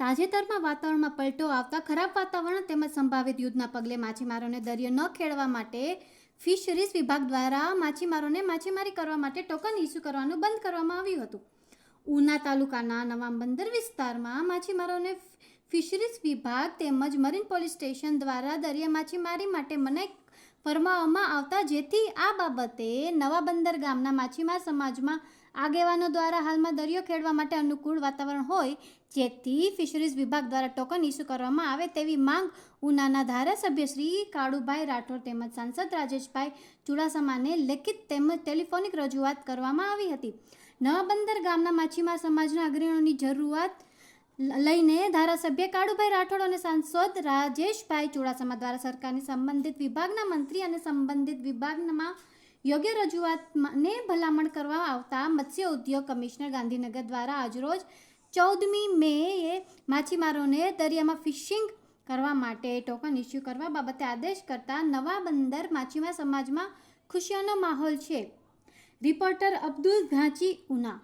તાજેતરમાં વાતાવરણમાં પલટો આવતા ખરાબ વાતાવરણ તેમજ સંભવિત યુદ્ધના પગલે માછીમારોને દરિયો ન ખેડવા માટે ફિશરીઝ વિભાગ દ્વારા માછીમારોને માછીમારી કરવા માટે ટોકન ઇસ્યુ કરવાનું બંધ કરવામાં આવ્યું હતું. ઉના તાલુકાના નવા બંદર વિસ્તારમાં માછીમારોને ફિશરીઝ વિભાગ તેમજ મરીન પોલીસ સ્ટેશન દ્વારા દરિયા માછીમારી માટે મનાઈ ફરમાવવામાં આવતા જેથી આ બાબતે નવા બંદર ગામના માછીમાર સમાજમાં આગેવાનો દ્વારા હાલમાં દરિયો ખેડવા માટે અનુકૂળ વાતાવરણ હોય, જેથી ફિશરીઝ વિભાગ દ્વારા ટોકન ઇસ્યુ કરવામાં આવે તેવી માંગ ઉનાના ધારાસભ્ય શ્રી કાળુભાઈ રાઠોડ તેમજ સાંસદ રાજેશભાઈ ચુડાસમાને લેખિત તેમજ ટેલિફોનિક રજૂઆત કરવામાં આવી હતી. નવા બંદર ગામના માછીમાર સમાજના અગ્રણીઓની જરૂરિયાત લઈને ધારાસભ્ય કાળુભાઈ રાઠોડ અને સાંસદ રાજેશભાઈ ચુડાસમા દ્વારા સરકારની સંબંધિત વિભાગના મંત્રી અને સંબંધિત વિભાગમાં યોગ્ય રજૂઆતને ભલામણ કરવા આવતા મત્સ્ય ઉદ્યોગ કમિશનર ગાંધીનગર દ્વારા આજરોજ ચૌદમી મેએ માછીમારોને દરિયામાં ફિશિંગ કરવા માટે ટોકન ઇસ્યુ કરવા બાબતે આદેશ કરતા નવા બંદર માછીમાર સમાજમાં ખુશીઓનો માહોલ છે. રિપોર્ટર અબ્દુલ ઘાંચી ઉના